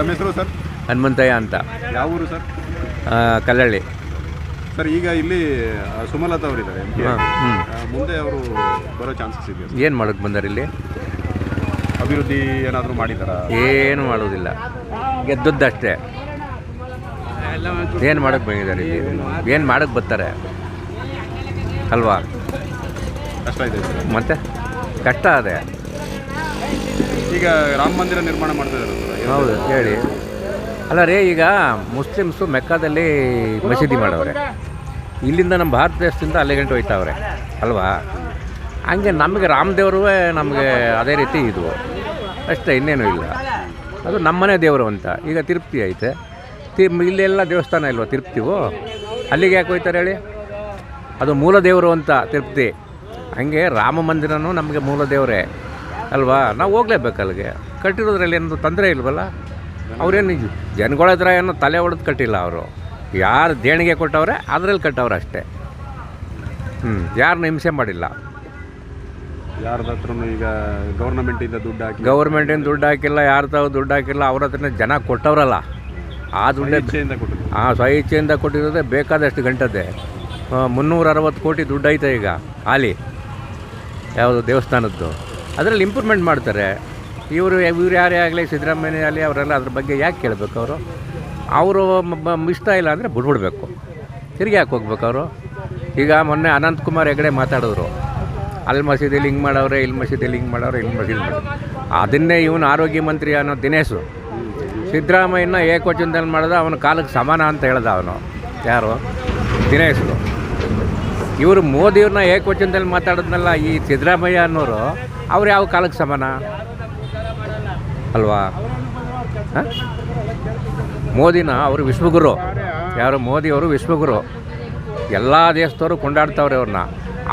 ತಮ್ಮ ಹೆಸರು ಸರ್? ಹನುಮಂತಯ್ಯ ಅಂತ. ಯಾವ ಊರು ಸರ್? ಆ, ಕಲ್ಲಳ್ಳಿ. ಸರ್ ಈಗ ಇಲ್ಲಿ ಆ, ಸುಮಲತಾ ಅವರಿದ್ದಾರೆ. ಇದ್ದಾರೆ ಹ್ಞೂ ಮುಂದೆ ಅವರು ಬರೋ ಚಾನ್ಸಸ್ ಇದೆಯಾ ಸರ್? ಏನು ಮಾಡೋಕ್ಕೆ ಬಂದಾರೆ ಇಲ್ಲಿ? ಅಭಿವೃದ್ಧಿ ಏನಾದರೂ ಮಾಡಿದಾರಾ ಏನು ಮಾಡೋದಿಲ್ಲ. ಗೆದ್ದದ್ದಷ್ಟೇ. ಏನು ಮಾಡೋಕ್ಕೆ ಬಂದಿದ್ದಾರೆ ಇಲ್ಲಿ? ಏನು ಮಾಡೋಕ್ಕೆ ಬರ್ತಾರೆ? ಅಲ್ವಾ? ಕಷ್ಟ ಇದೆ ಸರ್. ಮತ್ತೆ? ಕಷ್ಟ ಅದೇ. ಈಗ ರಾಮ ಮಂದಿರ ನಿರ್ಮಾಣ ಮಾಡ್ತಾ ಇದ್ದಾರೆ ಹೌದು, ಹೇಳಿ. ಅಲ್ಲ ರೀ, ಈಗ ಮುಸ್ಲಿಮ್ಸು ಮೆಕ್ಕಾದಲ್ಲಿ ಮಸೀದಿ ಮಾಡವ್ರೆ. ಇಲ್ಲಿಂದ ನಮ್ಮ ಭಾರತ ದೇಶದಿಂದ ಅಲ್ಲೇ ಗಂಟೆ ಹೋಯ್ತಾವ್ರೆ, ಅಲ್ವಾ? ಹಂಗೆ ನಮಗೆ ರಾಮದೇವರು ನಮಗೆ ಅದೇ ರೀತಿ ಇದು. ಅಷ್ಟೇ, ಇನ್ನೇನು ಇಲ್ಲ. ಅದು ನಮ್ಮನೆ ದೇವರು ಅಂತ. ಈಗ ತಿರುಪ್ತಿ ಐತೆ. ತಿ, ಇಲ್ಲೆಲ್ಲ ದೇವಸ್ಥಾನ ಇಲ್ವಾ ತಿರುಪ್ತಿವು ಅಲ್ಲಿಗೆ ಯಾಕೆ ಹೋಯ್ತಾರೆ ಹೇಳಿ? ಅದು ಮೂಲ ದೇವರು ಅಂತ ತಿರುಪ್ತಿ. ಹಂಗೆ ರಾಮ ಮಂದಿರನೂ ನಮಗೆ ಮೂಲ ದೇವರೇ. ಅಲ್ವಾ? ನಾವು ಹೋಗ್ಲೇಬೇಕು ಅಲ್ಲಿಗೆ. ಕಟ್ಟಿರೋದ್ರಲ್ಲಿ ಏನು ತೊಂದರೆ ಇಲ್ವಲ್ಲ? ಅವ್ರೇನು ಜನಗಳ ಹತ್ರ ಏನೋ ತಲೆ ಹೊಡೆದು ಕಟ್ಟಿಲ್ಲ ಅವರು. ಯಾರು ದೇಣಿಗೆ ಕೊಟ್ಟವ್ರೆ ಅದರಲ್ಲಿ ಕಟ್ಟವ್ರೆ ಅಷ್ಟೇ. ಹ್ಞೂ ಯಾರನ್ನ ಹಿಂಸೆ ಮಾಡಿಲ್ಲ. ಯಾರ್ದತ್ರ ಹತ್ರನೂ ಈಗ ಗೌರ್ಮೆಂಟಿಂದ ದುಡ್ಡು ಹಾಕಿ ಗೌರ್ಮೆಂಟಿಂದ ದುಡ್ಡು ಹಾಕಿಲ್ಲ ಯಾರು ತಾವು ದುಡ್ಡು ಹಾಕಿಲ್ಲ ಅವ್ರ ಹತ್ರನೇ ಜನ ಕೊಟ್ಟವ್ರಲ್ಲ. ಆ ದುಡ್ಡೇ ಹಾಂ ಸ್ವಇಚ್ಛೆಯಿಂದ ಕೊಟ್ಟಿರೋದೇ ಬೇಕಾದಷ್ಟು ಗಂಟದ್ದೇ. ಮುನ್ನೂರ ಅರವತ್ತು ಕೋಟಿ ದುಡ್ಡು ಐತೆ ಈಗ ಹಾಲಿ. ಯಾವುದು ದೇವಸ್ಥಾನದ್ದು. ಅದರಲ್ಲಿ ಇಂಪ್ರೂವ್ಮೆಂಟ್ ಮಾಡ್ತಾರೆ. ಇವರು, ಇವ್ರು ಯಾರೇ ಆಗಲಿ, ಸಿದ್ದರಾಮಯ್ಯ ಆಗಲಿ, ಅವರೆಲ್ಲ ಅದ್ರ ಬಗ್ಗೆ ಯಾಕೆ ಕೇಳಬೇಕು ಅವರು? ಅವರು ಇಷ್ಟ ಇಲ್ಲ ಅಂದರೆ ಬಿಡ್ಬಿಡ್ಬೇಕು ತಿರುಗಿ ಯಾಕೆ ಹೋಗ್ಬೇಕು ಅವರು? ಈಗ ಮೊನ್ನೆ ಅನಂತಕುಮಾರ್ ಹೆಗಡೆ ಮಾತಾಡಿದ್ರು ಅಲ್ಲಿ ಮಸೀದಿಲಿ ಹಿಂಗೆ ಮಾಡವ್ರೆ ಇಲ್ಲಿ ಮಸೀದಿಲಿ ಹಿಂಗೆ ಮಾಡವ್ರೆ ಇಲ್ಲಿ ಮಸೀದಿ ಮಾಡೋರು ಅದನ್ನೇ ಇವನು ಆರೋಗ್ಯ ಮಂತ್ರಿ ಅನ್ನೋ ದಿನೇಶು. ಸಿದ್ದರಾಮಯ್ಯನ ಏಕವಚನದಲ್ಲಿ ಮಾಡಿದ ಅವನ ಕಾಲಕ್ಕೆ ಸಮಾನ ಅಂತ ಹೇಳ್ದ ಅವನು. ಯಾರು? ದಿನೇಶು. ಇವರು ಮೋದಿಯವ್ರನ್ನ ಏಕವಚನದಲ್ಲಿ ಮಾತಾಡಿದ್ನಲ್ಲ ಈ ಸಿದ್ದರಾಮಯ್ಯ ಅನ್ನೋರು. ಅವ್ರು ಯಾವ ಕಾಲಕ್ಕೆ ಸಮಾನ? ಅಲ್ವಾ? ಹ? ಮೋದಿನ ಅವರು ವಿಶ್ವಗುರು. ಯಾರು? ಮೋದಿಯವರು ವಿಶ್ವಗುರು. ಎಲ್ಲ ದೇಶದವರು ಕೊಂಡಾಡ್ತಾವ್ರೆ ಅವ್ರನ್ನ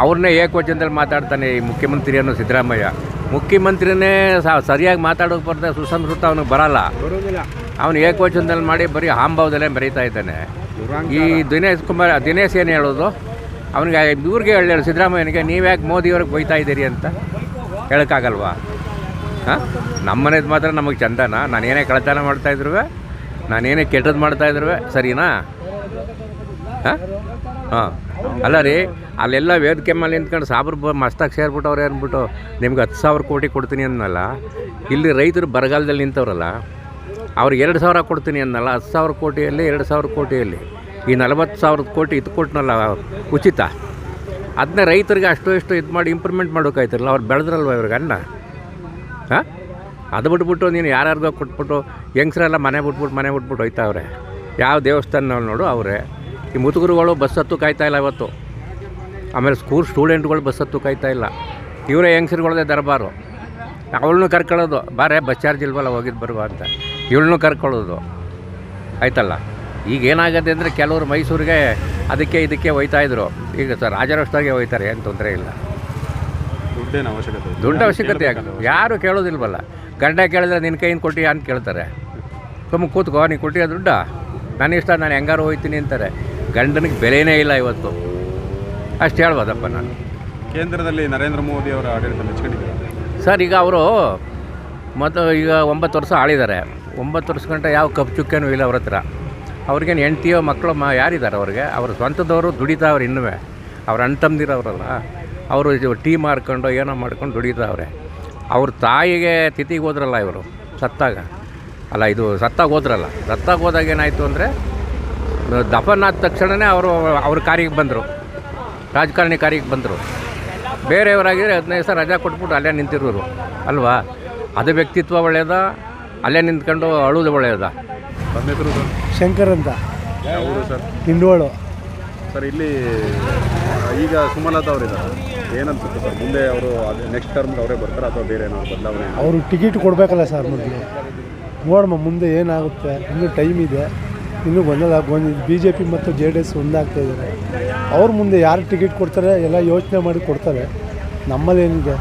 ಅವ್ರನ್ನೇ ಏಕವಚನದಲ್ಲಿ ಮಾತಾಡ್ತಾನೆ ಈ ಮುಖ್ಯಮಂತ್ರಿ ಅನ್ನೋ ಸಿದ್ದರಾಮಯ್ಯ. ಮುಖ್ಯಮಂತ್ರಿನೇ ಸರಿಯಾಗಿ ಮಾತಾಡೋಕೆ ಬರ್ತಾ ಸುಸಂಸ್ಕೃತ ಅವನಿಗೆ ಬರಲ್ಲ. ಅವನು ಏಕವಚನದಲ್ಲಿ ಮಾಡಿ ಬರೀ ಹಾಂಭಾವದಲ್ಲೇ ಬರೀತಾ ಇದ್ದಾನೆ. ಈ ದಿನೇಶ್ ಕುಮಾರ್ ದಿನೇಶ್ ಏನು ಹೇಳೋದು? ಅವನಿಗೆ ಇವ್ರಿಗೆ ಹೇಳಿ ಸಿದ್ದರಾಮಯ್ಯನಿಗೆ ನೀವ್ಯಾಕೆ ಮೋದಿಯವ್ರಿಗೆ ಬೈತಾ ಇದ್ದೀರಿ ಅಂತ? ಹೇಳೋಕ್ಕಾಗಲ್ವಾ? ಹಾಂ? ನಮ್ಮನೇದು ಮಾತ್ರ ನಮಗೆ ಚಂದನ? ನಾನೇನೇ ಕಳ್ತನ ಮಾಡ್ತಾಯಿದ್ರು ನಾನೇನೇ ಕೆಟ್ಟದ್ದು ಮಾಡ್ತಾಯಿದ್ರು ಸರಿನಾ? ಹಾಂ? ಹಾಂ. ಅಲ್ಲ ರೀ, ಅಲ್ಲೆಲ್ಲ ವೇದಿಕೆ ಮೇಲೆ ನಿಂತ್ಕೊಂಡು ಸಾಬ್ರು ಮಸ್ತಾಗಿ ಸೇರ್ಬಿಟ್ಟವ್ರೆ ಅಂದ್ಬಿಟ್ಟು ನಿಮ್ಗೆ ಹತ್ತು ಸಾವಿರ ಕೋಟಿ ಕೊಡ್ತೀನಿ ಅನ್ನಲ್ಲ ಇಲ್ಲಿ ರೈತರು ಬರಗಾಲದಲ್ಲಿ ನಿಂತವ್ರಲ್ಲ? ಅವ್ರಿಗೆ ಎರಡು ಸಾವಿರ ಕೊಡ್ತೀನಿ ಅನ್ನಲ್ಲ ಹತ್ತು ಸಾವಿರ ಕೋಟಿಯಲ್ಲಿ, ಎರಡು ಸಾವಿರ ಕೋಟಿಯಲ್ಲಿ. ಈ ನಲವತ್ತು ಸಾವಿರದ ಕೋಟಿ ಇದು ಕೊಟ್ಟನಲ್ಲ ಉಚಿತ? ಅದನ್ನ ರೈತರಿಗೆ ಅಷ್ಟು ಇಷ್ಟು ಇದು ಮಾಡಿ ಇಂಪ್ರೂವ್ಮೆಂಟ್ ಮಾಡೋಕ್ಕಾಯ್ತಿರಲ್ಲ ಅವ್ರು ಬೆಳೆದ್ರಲ್ವ ಇವ್ರಿಗೆ ಅನ್ನ? ಹಾಂ? ಅದು ಬಿಟ್ಬಿಟ್ಟು ನೀನು ಯಾರ್ಯಾರಿಗೋ ಕೊಟ್ಬಿಟ್ಟು ಹೆಂಗ್ಸ್ರೆಲ್ಲ ಮನೆ ಬಿಟ್ಬಿಟ್ಟು ಮನೆ ಬಿಟ್ಬಿಟ್ಟು ಹೋಯ್ತಾವ್ರೆ. ಯಾವ ದೇವಸ್ಥಾನ ನೋಡು ಅವರೇ. ಈ ಮುದುಗರುಗಳು ಬಸ್ ಹತ್ತು ಕಾಯ್ತಾ ಇಲ್ಲ ಇವತ್ತು. ಆಮೇಲೆ ಸ್ಕೂಲ್ ಸ್ಟೂಡೆಂಟ್ಗಳು ಬಸ್ ಹತ್ತು ಕಾಯ್ತಾ ಇಲ್ಲ. ಇವರೇ ಹೆಂಗ್ಸ್ರುಗಳದೇ ದರಬಾರು. ಅವಳನ್ನೂ ಕರ್ಕೊಳ್ಳೋದು, ಬಾರೇ ಬಸ್ ಚಾರ್ಜ್ ಇಲ್ವಲ್ಲ ಹೋಗಿದ್ದು ಬರುವ ಅಂತ. ಇವಳನ್ನೂ ಕರ್ಕೊಳ್ಳೋದು. ಆಯ್ತಲ್ಲ? ಈಗ ಏನಾಗುತ್ತೆ ಅಂದರೆ ಕೆಲವರು ಮೈಸೂರಿಗೆ ಅದಕ್ಕೆ ಇದಕ್ಕೆ ಹೋಯ್ತಾ ಇದ್ರು. ಈಗ ಸರ್ ರಾಜರಸ್ತಾಗೆ ಹೋಯ್ತಾರೆ ಏನು ತೊಂದರೆ ಇಲ್ಲ. ದುಡ್ಡೇನು ಅವಶ್ಯಕತೆ? ದುಡ್ಡು ಅವಶ್ಯಕತೆ ಯಾರು ಕೇಳೋದಿಲ್ವಲ್ಲ. ಗಂಡ ಕೇಳಿದ್ರೆ ನಿನ್ನ ಕೈಯಿಂದ ಕೊಟ್ಟಿಯಾ ಅಂತ ಕೇಳ್ತಾರೆ. ಸುಮ್ಮ ಕೂತ್ಕೋ ನೀನು ಕೊಟ್ಟಿಯ ದುಡ್ಡ? ನನ್ನ ಇಷ್ಟ ನಾನು ಹೆಂಗಾರು ಹೋಯ್ತೀನಿ ಅಂತಾರೆ. ಗಂಡನಿಗೆ ಬೆಲೆನೇ ಇಲ್ಲ ಇವತ್ತು. ಅಷ್ಟು ಹೇಳ್ಬೋದಪ್ಪ ನಾನು. ಕೇಂದ್ರದಲ್ಲಿ ನರೇಂದ್ರ ಮೋದಿ ಅವರ ಆಡಳಿತ ಮೆಚ್ಕೊಂಡಿದ್ದಾರೆ ಸರ್ ಈಗ ಅವರು ಮತ್ತು ಈಗ ಒಂಬತ್ತು ವರ್ಷ ಆಳಿದ್ದಾರೆ. ಒಂಬತ್ತು ವರ್ಷ ಗಂಟೆ ಯಾವ ಕಪ್ ಚುಕ್ಕೇನೂ ಇಲ್ಲ ಅವ್ರ ಹತ್ರ. ಅವ್ರಿಗೇನು ಹೆಂಡ್ತಿಯೋ ಮಕ್ಕಳು ಮ ಯಾರಿದ್ದಾರೆ ಅವ್ರಿಗೆ? ಅವ್ರ ಸ್ವಂತದವರು ದುಡಿತಾವ್ರೆ ಇನ್ನೂ ಅವ್ರ ಅಣ್ಣ ತಮ್ಮದಿರವ್ರಲ್ಲ ಅವರು ಟೀ ಮಾರ್ಕೊಂಡು ಏನೋ ಮಾಡ್ಕೊಂಡು ದುಡಿತಾವ್ರೆ. ಅವ್ರ ತಾಯಿಗೆ ತಿಥಿಗೆ ಹೋದ್ರಲ್ಲ ಇವರು, ಸತ್ತಾಗ. ಅಲ್ಲ, ಇದು ಸತ್ತಾಗ ಹೋದ್ರಲ್ಲ. ಸತ್ತಾಗ ಹೋದಾಗ ಏನಾಯಿತು ಅಂದರೆ, ದಫನ್ ಆದ ತಕ್ಷಣವೇ ಅವರು ಅವ್ರ ಕಾರಿಗೆ ಬಂದರು. ರಾಜಕಾರಣಿ ಕಾರಿಗೆ ಬಂದರು. ಬೇರೆಯವರಾಗಿದ್ದರೆ ಹದಿನೈದು ಸಾವಿರ ರಜಾ ಕೊಟ್ಬಿಟ್ಟು ಅಲ್ಲೇ ನಿಂತಿರೋರು. ಅಲ್ವಾ? ಅದು ವ್ಯಕ್ತಿತ್ವ ಒಳ್ಳೆಯದ ಅಲ್ಲೇ ನಿಂತ್ಕೊಂಡು ಅಳುವುದು ಒಳ್ಳೆಯದ ತಮ್ಮ ಹೆಸರು ಸರ್. ಶಂಕರ್ ಅಂತ. ಯಾವ ಊರು ಸರ್? ಹಿಂಡೋಳು ಸರ್ ಇಲ್ಲಿ ಈಗ ಸುಮಲತಾ ಅವರಿದ್ದಾರೆ ಏನನ್ಸುತ್ತೆ ಸರ್? ಮುಂದೆ ಅವರು ನೆಕ್ಸ್ಟ್ ಟರ್ಮ್ಗೆ ಅವರೇ ಬರ್ತಾರೆ ಅಥವಾ ಬೇರೆ ಏನಾದ್ರು ಬದಲಾವಣೆ ಅವರು ಟಿಕೆಟ್ ಕೊಡಬೇಕಲ್ಲ ಸರ್ ಮೊದಲು. ನೋಡಮ್ಮ ಮುಂದೆ ಏನಾಗುತ್ತೆ? ಇನ್ನೂ ಟೈಮ್ ಇದೆ. ಇನ್ನೂ ಬಂದಲ್ಲ. ಗೊಂದು ಬಿ ಜೆ ಪಿ ಮತ್ತು ಜೆ ಡಿ ಎಸ್ ಒಂದಾಗ್ತಾ ಇದ್ದಾರೆ ಅವ್ರ ಮುಂದೆ ಯಾರು ಟಿಕೆಟ್ ಕೊಡ್ತಾರೆ? ಎಲ್ಲ ಯೋಚನೆ ಮಾಡಿ ಕೊಡ್ತಾರೆ. ನಮ್ಮಲ್ಲಿ ಏನಿದೆ?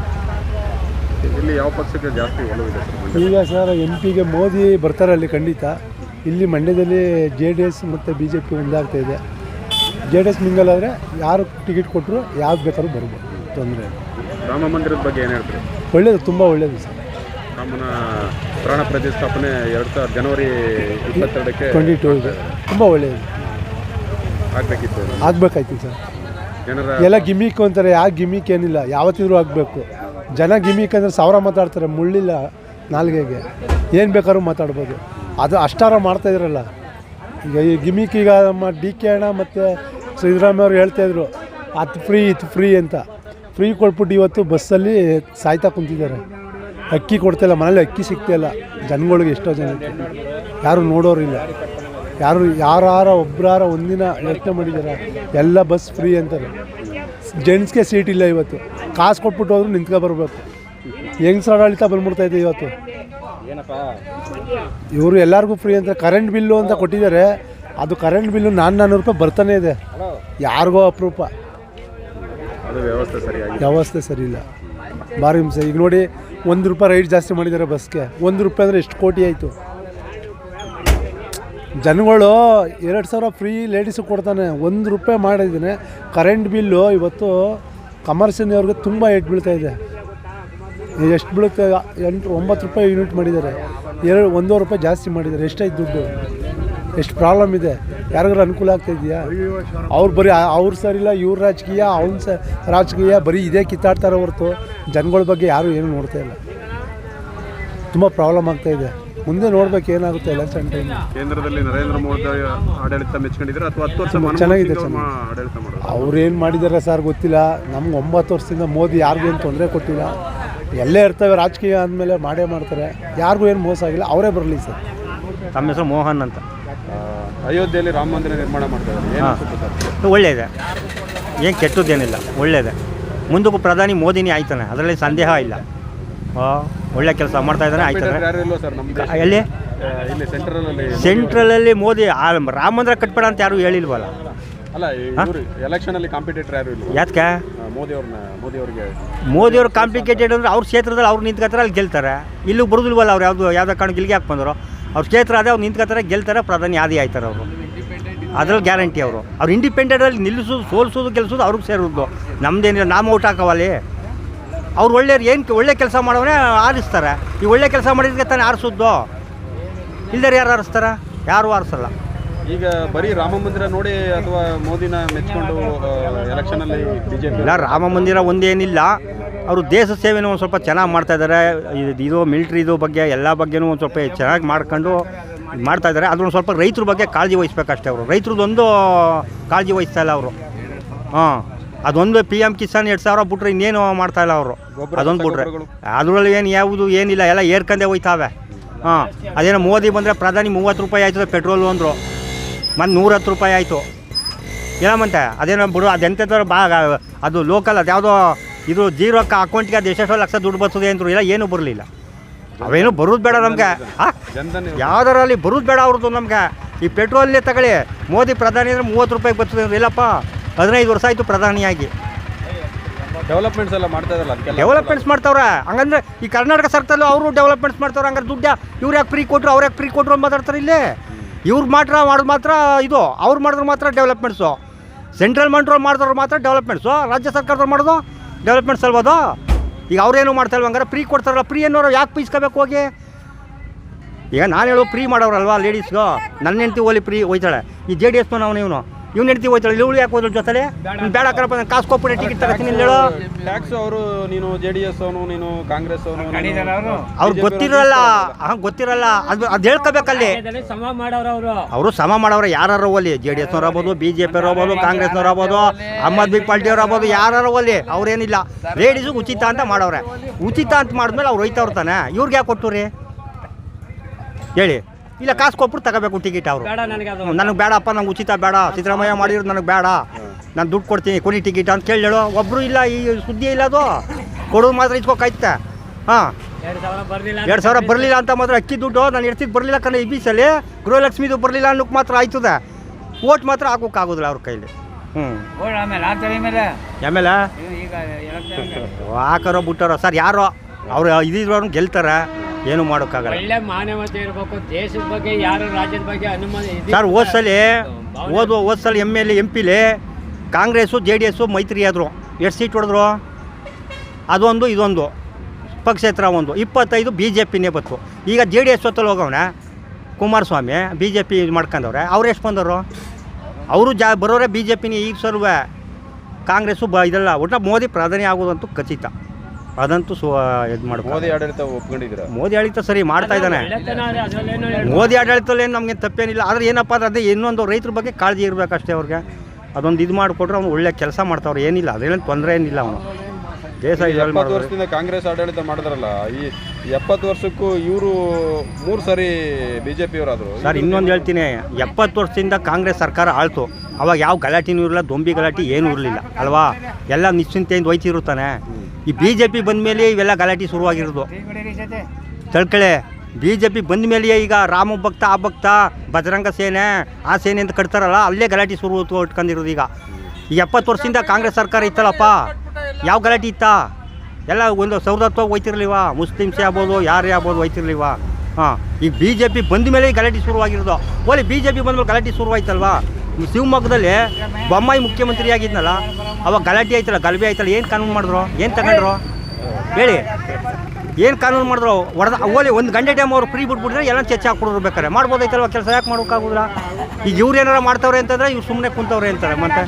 ಇಲ್ಲಿ ಯಾವ ಪಕ್ಷಕ್ಕೆ ಜಾಸ್ತಿ ಒಲವಿದೆ? ಈಗ ಸರ್ ಎಂ ಪಿಗೆ ಮೋದಿ ಬರ್ತಾರೆ ಅಲ್ಲಿ ಖಂಡಿತ. ಇಲ್ಲಿ ಮಂಡ್ಯದಲ್ಲಿ ಜೆ ಡಿ ಎಸ್ ಮತ್ತು ಬಿ ಜೆ ಪಿ ಒಂದಾಗ್ತಾ ಇದೆ. ಜೆ ಡಿ ಎಸ್ ಮಿಂಗಲ್ ಆದರೆ ಯಾರು ಟಿಕೆಟ್ ಕೊಟ್ಟರು ಯಾವ್ದು ಬೇಕಾದ್ರೂ ಬರ್ಬೋದು. ತೊಂದರೆ. ರಾಮ ಮಂದಿರದ ಬಗ್ಗೆ ಏನು ಹೇಳ್ತೀರಿ? ಒಳ್ಳೆಯದು ತುಂಬ ಒಳ್ಳೆಯದು ಸರ್. ರಾಮನ ಪ್ರಾಣ ಪ್ರತಿಷ್ಠಾಪನೆ ಎರಡು ಸಾವಿರದ ಜನವರಿ ಇಪ್ಪತ್ತೆರಡಕ್ಕೆ ಟ್ವೆಂಟಿ ಟೂ ಇದೆ. ತುಂಬ ಒಳ್ಳೆಯದು ಆಗಬೇಕಿತ್ತು. ಆಗಬೇಕಾಯ್ತು ಸರ್. ಜನರ ಎಲ್ಲ ಗಿಮಿಕ್ ಅಂತಾರೆ ಯಾವ ಗಿಮಿಕ್ ಏನಿಲ್ಲ ಯಾವತ್ತಿದ್ರೂ ಆಗಬೇಕು. ಜನ ಗಿಮಿಕ್ ಅಂದರೆ ಸಾವಿರ ಮಾತಾಡ್ತಾರೆ ಮುಳ್ಳಿಲ್ಲ ನಾಲ್ಗೆಗೆ. ಏನು ಬೇಕಾದ್ರೂ ಮಾತಾಡ್ಬೋದು. ಅದು ಅಷ್ಟಾರ ಮಾಡ್ತಾಯಿದ್ರಲ್ಲ ಈಗ ಈ ಗಿಮಿಕ್ ಈಗ ನಮ್ಮ ಡಿ ಕೆ ಅಣ್ಣ ಮತ್ತು ಸಿದ್ದರಾಮಯ್ಯವ್ರು ಹೇಳ್ತಾಯಿದ್ರು ಅದು ಫ್ರೀ ಇತ್ತು ಫ್ರೀ ಅಂತ. ಫ್ರೀ ಕೊಟ್ಬಿಟ್ಟು ಇವತ್ತು ಬಸ್ಸಲ್ಲಿ ಸಾಯ್ತಾ ಕುಂತಿದ್ದಾರೆ. ಅಕ್ಕಿ ಕೊಡ್ತಾಯಿಲ್ಲ ಮನೇಲಿ ಅಕ್ಕಿ ಸಿಗ್ತಾಯಿಲ್ಲ ಜನಗಳಿಗೆ ಎಷ್ಟೋ ಜನ ಯಾರು ನೋಡೋರಿಲ್ಲ ಯಾರು, ಯಾರಾರ ಒಬ್ಬರಾರ ಒಂದಿನ ಯೋಚನೆ ಮಾಡಿದ್ದಾರೆ ಎಲ್ಲ ಬಸ್ ಫ್ರೀ ಅಂತಾರೆ. ಜೆಂಟ್ಸ್ಗೆ ಸೀಟ್ ಇಲ್ಲ ಇವತ್ತು. ಕಾಸು ಕೊಟ್ಬಿಟ್ಟು ಹೋದ್ರು ನಿಂತ್ಕೊ ಬರಬೇಕು. ಹೆಂಗ್ಸರ ಆಡಳಿತ ಇದೆ ಇವತ್ತು. ಇವರು ಎಲ್ಲರಿಗೂ ಫ್ರೀ ಅಂತ ಕರೆಂಟ್ ಬಿಲ್ಲು ಅಂತ ಕೊಟ್ಟಿದ್ದಾರೆ. ಅದು ಕರೆಂಟ್ ಬಿಲ್ಲು ನಾನು ನಾನ್ನೂರು ರೂಪಾಯಿ ಬರ್ತಾನೆ ಇದೆ. ಯಾರಿಗೋ ಅಪರೂಪ. ಅದು ವ್ಯವಸ್ಥೆ ಸರಿ ಇಲ್ಲ. ಭಾರಿ ಹಿಂಸೆ. ಈಗ ನೋಡಿ ಒಂದು ರೂಪಾಯಿ ರೈಟ್ ಜಾಸ್ತಿ ಮಾಡಿದ್ದಾರೆ ಬಸ್ಗೆ. ಒಂದು ರೂಪಾಯಿ ಅಂದರೆ ಎಷ್ಟು ಕೋಟಿ ಆಯಿತು. ಜನಗಳು ಎರಡು ಸಾವಿರ ಫ್ರೀ ಲೇಡೀಸು ಕೊಡ್ತಾನೆ. ಒಂದು ರೂಪಾಯಿ ಮಾಡಿದ್ದೀನಿ. ಕರೆಂಟ್ ಬಿಲ್ಲು ಇವತ್ತು ಕಮರ್ಷಿಯನ್ ಅವ್ರಿಗೆ ತುಂಬ ಏಟ್ ಬೀಳ್ತಾಯಿದೆ ಇದೆ. ಎಷ್ಟು ಬೀಳುತ್ತೆ? ಎಂಟು ಒಂಬತ್ತು ರೂಪಾಯಿ ಯೂನಿಟ್ ಮಾಡಿದ್ದಾರೆ. ಎರಡು ಒಂದೂವರೆ ರೂಪಾಯಿ ಜಾಸ್ತಿ ಮಾಡಿದ್ದಾರೆ. ಎಷ್ಟಾಯ್ತು ದುಡ್ಡು? ಎಷ್ಟು ಪ್ರಾಬ್ಲಮ್ ಇದೆ? ಯಾರಿಗಾರು ಅನುಕೂಲ ಆಗ್ತಾ ಇದೆಯಾ? ಅವ್ರು ಬರೀ ಅವ್ರು ಸರಿಲ್ಲ ಇವ್ರ ರಾಜಕೀಯ ಅವ್ನ ಸ ರಾಜಕೀಯ ಬರೀ ಇದೇ ಕಿತ್ತಾಡ್ತಾರೆ ಹೊರತು ಜನಗಳ ಬಗ್ಗೆ ಯಾರೂ ಏನು ನೋಡ್ತಾ ಇಲ್ಲ. ತುಂಬ ಪ್ರಾಬ್ಲಮ್ ಆಗ್ತಾ ಇದೆ. ಮುಂದೆ ನೋಡ್ಬೇಕು ಏನಾಗುತ್ತೆ ಎಲೆಕ್ಷನ್ ಟೈಮ್ ಕೇಂದ್ರದಲ್ಲಿ ನರೇಂದ್ರ ಮೋದಿ ಆಡಳಿತ ಮೆಚ್ಕೊಂಡಿದ್ರೆ ಅಥವಾ ಹತ್ತು ವರ್ಷ ಚೆನ್ನಾಗಿದೆ, ಅವ್ರ ಆಡಳಿತ ಮಾಡೋದು? ಅವ್ರೇನು ಮಾಡಿದ್ದಾರೆ ಸರ್ ಗೊತ್ತಿಲ್ಲ. ನಮ್ಗೆ ಒಂಬತ್ತು ವರ್ಷದಿಂದ ಮೋದಿ ಯಾರಿಗೇನು ಏನು ತೊಂದರೆ ಕೊಟ್ಟಿಲ್ಲ. ಎಲ್ಲೇ ಇರ್ತವೆ ರಾಜಕೀಯ ಅಂದಮೇಲೆ ಮಾಡೇ ಮಾಡ್ತಾರೆ. ಯಾರಿಗೂ ಏನು ಮೋಸ ಆಗಿಲ್ಲ ಅವರೇ ಬರಲಿ ಸರ್. ತಮ್ಮ ಹೆಸರು ಮೋಹನ್ ಅಂತ. ಅಯೋಧ್ಯೆಯಲ್ಲಿ ರಾಮ ಮಂದಿರ ನಿರ್ಮಾಣ ಮಾಡ್ತಾರೆ ಒಳ್ಳೆಯದೆ. ಏನು ಕೆಟ್ಟದ್ದೇನಿಲ್ಲ ಒಳ್ಳೆಯದೆ. ಮುಂದಕ್ಕೂ ಪ್ರಧಾನಿ ಮೋದಿನೇ ಆಯ್ತಾನೆ ಅದರಲ್ಲಿ ಸಂದೇಹ ಇಲ್ಲ. ಆ, ಒಳ್ಳೆ ಕೆಲಸ ಮಾಡ್ತಾ ಇದ್ದಾನೆ ಆಯ್ತಾನೆ. ಎಲ್ಲಿ? ಸೆಂಟ್ರಲಲ್ಲಿ ಸೆಂಟ್ರಲಲ್ಲಿ ಮೋದಿ ಆ ರಾಮ ಮಂದಿರ ಕಟ್ಬೇಡ ಅಂತ ಯಾರು ಹೇಳಿಲ್ವಲ್ಲ. ಅಲ್ಲ ಇವರು ಎಲೆಕ್ಷನ್ ಅಲ್ಲಿ ಕಾಂಪಿಟೇಟರ್ ಯಾರು ಯಾಕೆ ಆ, ಮೋದಿ ಅವ್ರನ್ನ ಮೋದಿ ಅವ್ರಿಗೆ ಮೋದಿಯವ್ರು ಕಾಂಪ್ಲಿಕೇಟೆಡ್ ಅಂದ್ರೆ ಅವ್ರ ಕ್ಷೇತ್ರದಲ್ಲಿ ಅವ್ರು ನಿಂತ್ಕೊತಾರೆ ಅಲ್ಲಿ ಗೆಲ್ತಾರೆ. ಇಲ್ಲೂ ಬರೋದಿಲ್ಲವಲ್ಲ ಅವ್ರು ಯಾವುದು ಯಾವುದೋ ಕಾರಣಕ್ಕೆ ಇಲ್ಲಿಗೆ ಯಾಕೆ ಬಂದರು ಅವ್ರ ಕ್ಷೇತ್ರ ಅದೇ ಅವ್ರು ನಿಂತ್ಕೊತಾರೆ ಗೆಲ್ತಾರೆ ಪ್ರಧಾನಿ ಆದಿ ಆಯ್ತಾರೆ ಅವರು. ಅದ್ರಲ್ಲಿ ಗ್ಯಾರಂಟಿ ಅವರು. ಅವ್ರು ಇಂಡಿಪೆಂಡೆಂಟಲ್ಲಿ ನಿಲ್ಲಿಸೋದು ಸೋಲ್ಸೋದು ಗೆಲ್ಸೋದು ಅವ್ರಿಗೆ ಸೇರೋದು ನಮ್ದೇನಿಲ್ಲ ನಾವು ಊಟ ಹಾಕವಲ್ಲಿ. ಅವ್ರು ಒಳ್ಳೆ ಏನು ಒಳ್ಳೆ ಕೆಲಸ ಮಾಡೋವ್ರೇ ಆರಿಸ್ತಾರೆ. ಈ ಒಳ್ಳೆ ಕೆಲಸ ಮಾಡಿದ್ರೆ ತಾನೇ ಆರಿಸೋದು ಇಲ್ದಾರೆ ಯಾರು ಆರಿಸ್ತಾರೆ? ಯಾರು ಆರಿಸಲ್ಲ. ಈಗ ಬರೀ ರಾಮ ಮಂದಿರ ನೋಡಿ ಅಥವಾ ಮೋದಿನ ಮೆಚ್ಕೊಂಡು ಎಲೆಕ್ಷನ್ ಅಲ್ಲಿ ಬಿಜೆಪಿ ಇಲ್ಲ ರಾಮ ಮಂದಿರ ಒಂದೇನಿಲ್ಲ. ಅವರು ದೇಶ ಸೇವೆನೂ ಒಂದು ಸ್ವಲ್ಪ ಚೆನ್ನಾಗಿ ಮಾಡ್ತಾ ಇದ್ದಾರೆ ಇದು- ಇದು ಮಿಲ್ಟ್ರಿದು ಬಗ್ಗೆ ಎಲ್ಲ ಬಗ್ಗೆನೂ ಒಂದು ಸ್ವಲ್ಪ ಚೆನ್ನಾಗಿ ಮಾಡ್ಕೊಂಡು ಮಾಡ್ತಾ ಇದ್ದಾರೆ ಅದೊಂದು ಸ್ವಲ್ಪ ರೈತರ ಬಗ್ಗೆ ಕಾಳಜಿ ವಹಿಸ್ಬೇಕಷ್ಟೇ ಅವರು. ರೈತರದೊಂದು ಕಾಳಜಿ ವಹಿಸ್ತಾ ಇಲ್ಲ ಅವರು. ಹಾಂ ಅದೊಂದು ಪಿ ಎಂ ಕಿಸಾನ್ ಎರಡು ಸಾವಿರ ಬಿಟ್ರೆ ಇನ್ನೇನು ಮಾಡ್ತಾ ಇಲ್ಲ ಅವರು. ಅದೊಂದು ಬಿಟ್ರೆ? ಅದರಲ್ಲಿ ಏನು ಯಾವುದು ಏನಿಲ್ಲ ಎಲ್ಲ ಏರ್ಕಂದೇ ಹೋಯ್ತಾವೆ. ಹಾಂ ಅದೇನೋ ಮೋದಿ ಬಂದರೆ ಪ್ರಧಾನಿ ಮೂವತ್ತು ರೂಪಾಯಿ ಆಯ್ತದೆ ಪೆಟ್ರೋಲು ಅಂದರು. ಮತ್ತು ನೂರತ್ತು ರೂಪಾಯಿ ಆಯಿತು. ಏನಮ್ಮಂತೆ ಅದೇನೋ ಬಿಡು ಅದೆಂಥದ್ರ ಬಾ ಅದು ಲೋಕಲ್ ಅದು ಯಾವುದೋ ಇದು ಜೀರೋ ಅಕೌಂಟ್ಗೆ ಅದು ಎಷ್ಟೆಷ್ಟೋ ಲಕ್ಷ ದುಡ್ಡು ಬರ್ತದೆ ಅಂದರು ಇಲ್ಲ ಏನೂ ಬರಲಿಲ್ಲ. ಅವೇನು ಬರೋದು ಬೇಡ ನಮಗೆ. ಯಾವುದರಲ್ಲಿ ಬರೋದು ಬೇಡ ಅವ್ರದ್ದು ನಮಗೆ. ಈ ಪೆಟ್ರೋಲ್ನೇ ತಗೊಳ್ಳಿ. ಮೋದಿ ಪ್ರಧಾನಿ ಅಂದರೆ ಮೂವತ್ತು ರೂಪಾಯಿಗೆ ಬರ್ತದೆ ಅಂದ್ರೆ ಇಲ್ಲಪ್ಪ. ಹದಿನೈದು ವರ್ಷ ಆಯಿತು ಪ್ರಧಾನಿಯಾಗಿ. ಡೆವಲಪ್ಮೆಂಟ್ಸ್ ಎಲ್ಲ ಮಾಡ್ತಾ ಡೆವಲಪ್ಮೆಂಟ್ಸ್ ಮಾಡ್ತಾವ್ರೆ. ಹಂಗಂದ್ರೆ ಈ ಕರ್ನಾಟಕ ಸರ್ಕಾರದಲ್ಲೂ ಅವರು ಡೆವಲಪ್ಮೆಂಟ್ಸ್ ಮಾಡ್ತಾವ್ರೆ. ಹಂಗಾರೆ ದುಡ್ಡು ಇವ್ರು ಯಾಕೆ ಫ್ರೀ ಕೊಟ್ಟರು ಅವ್ರು ಯಾಕೆ ಫ್ರೀ ಕೊಟ್ಟರು ಅಂತ ಮಾತಾಡ್ತಾರೆ ಇಲ್ಲೇ. ಇವ್ರು ಮಾತ್ರ ಮಾಡೋದು ಮಾತ್ರ ಇದು, ಅವ್ರು ಮಾಡಿದ್ರೆ ಮಾತ್ರ ಡೆವಲಪ್ಮೆಂಟ್ಸು ಸೆಂಟ್ರಲ್ ಮಂಟ್ರೋಲ್ ಮಾಡಿದ್ರು ಮಾತ್ರ ಡೆವಲಪ್ಮೆಂಟ್ಸು ರಾಜ್ಯ ಸರ್ಕಾರದವ್ರು ಮಾಡೋದು ಡೆವಲಪ್ಮೆಂಟ್ಸ್ ಅಲ್ಬೋದು ಈಗ ಅವ್ರೇನು ಮಾಡ್ತಾ ಹಂಗಾರೆ? ಫ್ರೀ ಕೊಡ್ತಾರಲ್ಲ ಫ್ರೀ ಅನ್ನೋರು ಯಾಕೆ ಪೀಸ್ಕೋಬೇಕು ಹೋಗಿ? ಈಗ ನಾನು ಹೇಳೋ ಫ್ರೀ ಮಾಡೋರಲ್ವಾ ಲೇಡೀಸ್ಗೂ ನನ್ನ ಹೆಂಡತಿ ಓಲಿ ಫ್ರೀ ಹೋಯ್ತಾಳೆ. ಈ ಜೆ ಡಿ ಎಸ್ನವನು ಇವನು ಇವ್ನ ಹೆಂಡ್ತಿ ಹೋಯ್ತಾಳೆ ಇವಳು ಯಾಕೆ ಹೋದ್ರು ಜೊತೆಲೆ. ನೀನು ಬೇಡ ಕರಪ್ಪ ನಾನು ಕಾಸು ಕೊಪ್ಪಿ ಟಿಕೆಟ್ ತಗೋತೀನಿ ಹೇಳೋ. ಟ್ಯಾಕ್ಸ್ ಅವರು ನೀನು ಜೆ ಡಿ ಎಸ್ ಅವನು ನೀನು ಕಾಂಗ್ರೆಸ್ ಅವನು ಅವ್ರಿಗೆ ಗೊತ್ತಿರಲ್ಲ. ಗೊತ್ತಿರಲ್ಲ. ಅದು ಅದು ಹೇಳ್ಕೋಬೇಕಲ್ಲಿ. ಸಮ ಅವರು. ಸಮ ಮಾಡೋರು ಯಾರು ಒಲಿ? ಜೆ ಡಿ ಎಸ್ನವ್ರು ಆಗ್ಬೋದು ಬಿ ಜೆ ಪಿ ಆಗ್ಬೋದು ಕಾಂಗ್ರೆಸ್ನವ್ರು ಆಗ್ಬೋದು ಆಮ್ ಆದ್ಮಿ ಪಾರ್ಟಿಯವ್ರು ಆಗ್ಬೋದು ಯಾರು ಒಲಿ? ಅವ್ರೇನಿಲ್ಲ. ಲೇಡೀಸು ಉಚಿತ ಅಂತ ಮಾಡೋರೆ ಉಚಿತ ಅಂತ ಮಾಡಿದ್ಮೇಲೆ ಅವ್ರು ಹೋಯ್ತವ್ರು ತಾನೆ ಇವ್ರಿಗೆ ಯಾಕೆ ಕೊಟ್ಟು ರೀ ಹೇಳಿ. ಇಲ್ಲ ಕಾಸು ಕೊಟ್ಬಿಟ್ಟು ತಗೋಬೇಕು ಟಿಕೆಟ್ ಅವರು. ನನಗೆ ಬೇಡಪ್ಪ ನಂಗೆ ಉಚಿತ ಬೇಡ. ಸಿದ್ದರಾಮಯ್ಯ ಮಾಡಿರೋದು ನನಗೆ ಬೇಡ. ನಾನು ದುಡ್ಡು ಕೊಡ್ತೀನಿ ಕೊಡಿ ಟಿಕೆಟ್ ಅಂತ ಕೇಳಿ ಹೇಳೋ. ಒಬ್ಬರು ಇಲ್ಲ ಈ ಸುದ್ದಿ ಇಲ್ಲ ಅದು. ಕೊಡೋದು ಮಾತ್ರ ಇಸ್ಕೋಕಾಯ್ತೆ ಹಾಂ. ಎರಡು ಸಾವಿರ ಬರ್ಲಿಲ್ಲ ಅಂತ ಮಾತ್ರ ಅಕ್ಕಿ ದುಡ್ಡು ನಾನು ಎಡ್ತಿದ್ದು ಬರಲಿಲ್ಲ ಕಣ ಈ ಬೀಸಲ್ಲಿ ಗೃಹಲಕ್ಷ್ಮಿದು ಬರಲಿಲ್ಲ ಅನ್ನೋಕ್ಕೆ ಮಾತ್ರ ಆಯ್ತದೆ. ಓಟ್ ಮಾತ್ರ ಹಾಕೋಕ್ಕಾಗೋದಿಲ್ಲ ಅವ್ರ ಕೈಲಿ. ಹ್ಞೂ ಆಮೇಲೆ ಹಾಕಾರೋ ಬಿಟ್ಟಾರೋ ಸರ್ ಯಾರೋ? ಅವರು ಇದ್ರವ್ರನ್ನ ಗೆಲ್ತಾರೆ. ಏನು ಮಾಡೋಕ್ಕಾಗಲ್ಲ. ಒಳ್ಳೆ ಮಾನವತೆ ಇರಬೇಕು ದೇಶದ ಬಗ್ಗೆ ಯಾರು ರಾಜ್ಯದ ಬಗ್ಗೆ ಅನುಮಾನ ಇದಿ- ಸರ್ ಓದ್ಸಲಿ ಓದುವ ಓದು ಹೋದ್ಸಲಿ ಎಂ ಎಲ್ ಎಂ ಪಿಲಿ ಕಾಂಗ್ರೆಸ್ಸು ಜೆ ಡಿ ಎಸ್ಸು ಮೈತ್ರಿ ಆದರು. ಎಷ್ಟು ಸೀಟ್ ಹೊಡೆದ್ರು? ಅದೊಂದು ಇದೊಂದು. ಪಕ್ಷೇತ್ರ ಒಂದು. ಇಪ್ಪತ್ತೈದು ಬಿ ಜೆ ಪಿನೇ ಬತ್ತು ಈಗ ಜೆ ಡಿ ಎಸ್ ಹೊತ್ತಲ್ಲಿ ಹೋಗವನೆ ಕುಮಾರಸ್ವಾಮಿ ಬಿ ಜೆ ಪಿ ಇದು ಮಾಡ್ಕೊಂಡವ್ರೆ. ಅವ್ರು ಎಷ್ಟು ಬಂದವರು? ಅವರು ಜಾ ಬರೋರೆ ಬಿ ಜೆ ಪಿನೇ ಈಗ ಸರ್ವೆ. ಕಾಂಗ್ರೆಸ್ಸು ಬ ಇದೆಲ್ಲ ಒಟ್ಟು ಮೋದಿ ಪ್ರಧಾನಿ ಆಗೋದಂತೂ ಖಚಿತ. ಅದಂತೂ ಸು ಇದು ಮಾಡ್ಬೋದು ಮೋದಿ ಆಡಳಿತ ಒಪ್ಕೊಂಡಿದ್ದೀರಾ? ಮೋದಿ ಆಡಳಿತ ಸರಿ ಮಾಡ್ತಾ ಇದ್ದಾನೆ. ಮೋದಿ ಆಡಳಿತದಲ್ಲಿ ಏನು ನಮಗೆ ತಪ್ಪೇನಿಲ್ಲ. ಆದರೆ ಏನಪ್ಪ ಅಂದ್ರೆ ಅದೇ ಇನ್ನೊಂದು ರೈತರ ಬಗ್ಗೆ ಕಾಳಜಿ ಇರಬೇಕಷ್ಟೇ ಅವ್ರಿಗೆ. ಅದೊಂದು ಇದು ಮಾಡಿಕೊಟ್ರೆ ಅವ್ನು ಒಳ್ಳೆ ಕೆಲಸ ಮಾಡ್ತಾವ್ರು. ಏನಿಲ್ಲ. ಅದೇನು ತೊಂದರೆ ಏನಿಲ್ಲ ಅವನು. ದೇಶ ಎಪ್ಪತ್ತು ವರ್ಷದಿಂದ ಕಾಂಗ್ರೆಸ್ ಆಡಳಿತ ಮಾಡಿದ್ರಲ್ಲ ಈ ಎಪ್ಪತ್ತು ವರ್ಷಕ್ಕೂ ಇವರು ಮೂರು ಸರಿ ಜೆ ಪಿಯವರಾದರು ಸರ್ ಇನ್ನೊಂದು ಹೇಳ್ತೀನಿ. ಎಪ್ಪತ್ತು ವರ್ಷದಿಂದ ಕಾಂಗ್ರೆಸ್ ಸರ್ಕಾರ ಆಳ್ತು. ಅವಾಗ ಯಾವ ಗಲಾಟೆನೂ ಇರಲಿಲ್ಲ ದೊಂಬಿ ಗಲಾಟೆ ಏನೂ ಇರಲಿಲ್ಲ. ಅಲ್ವಾ? ಎಲ್ಲ ನಿಶ್ಚಿಂತೆಯಿಂದ ಹೋಯ್ತಿರುತ್ತಾನೆ ಈ ಬಿ ಜೆ ಪಿ ಬಂದ ಮೇಲೆ ಇವೆಲ್ಲ ಗಲಾಟೆ ಶುರುವಾಗಿರೋದು. ತಳ್ಕಳೆ ಬಿ ಜೆ ಪಿ ಬಂದ ಮೇಲೆ ಈಗ ರಾಮ ಭಕ್ತ, ಆ ಭಕ್ತ, ಬಜರಂಗ ಸೇನೆ, ಆ ಸೇನೆ ಅಂತ ಕಟ್ತಾರಲ್ಲ, ಅಲ್ಲೇ ಗಲಾಟೆ ಶುರು ಇಟ್ಕೊಂಡಿರೋದು ಈಗ. ಈ ಎಪ್ಪತ್ತು ವರ್ಷದಿಂದ ಕಾಂಗ್ರೆಸ್ ಸರ್ಕಾರ ಇತ್ತಲ್ಲಪ್ಪ? ಯಾವ ಗಲಾಟೆ ಇತ್ತಾ? ಎಲ್ಲ ಒಂದು ಸೌರತ್ವ ಹೋಯ್ತಿರ್ಲಿವ? ಮುಸ್ಲಿಮ್ಸೇ ಆಗ್ಬೋದು, ಯಾರೇ ಆಗ್ಬೋದು ಹೋಯ್ತಿರ್ಲಿವ? ಹಾಂ, ಈಗ ಬಿ ಜೆ ಪಿ ಬಂದ ಮೇಲೆ ಗಲಾಟೆ ಶುರುವಾಗಿರೋದು. ಓಲಿ ಬಿ ಜೆ ಪಿ ಬಂದ್ಮೇಲೆ ಗಲಾಟೆ ಶುರುವಾಯ್ತಲ್ವಾ? ಶಿವಮೊಗ್ಗದಲ್ಲಿ ಬೊಮ್ಮಾಯಿ ಮುಖ್ಯಮಂತ್ರಿ ಆಗಿದ್ನಲ್ಲ, ಅವಾಗ ಗಲಾಟೆ ಆಯ್ತಲ್ಲ, ಗಲಭೆ ಆಯ್ತಲ್ಲ, ಏನು ಕಾನೂನು ಮಾಡಿದ್ರು? ಏನು ತಗೊಂಡ್ರು? ಹೇಳಿ. ಏನು ಕಾನೂನು ಮಾಡಿದ್ರು? ಹೊಡೆದ ಓಲಿ ಒಂದು ಗಂಟೆ ಟೈಮ್ ಅವ್ರು ಫ್ರೀ ಬಿಟ್ಬಿಟ್ರೆ ಎಲ್ಲ ಚರ್ಚೆ ಹಾಕ್ಬಿಡೋರು ಬೇಕಾರೆ. ಮಾಡ್ಬೋದೈತಲ್ವ ಕೆಲಸ? ಯಾಕೆ ಮಾಡೋಕ್ಕಾಗೋದಿಲ್ಲ ಈಗ ಇವ್ರು ಏನಾರ ಮಾಡ್ತಾವ್ರೆ ಅಂತಂದ್ರೆ ಇವ್ರು ಸುಮ್ಮನೆ ಕುಂತವ್ರೆ ಅಂತಾರೆ. ಮತ್ತೆ?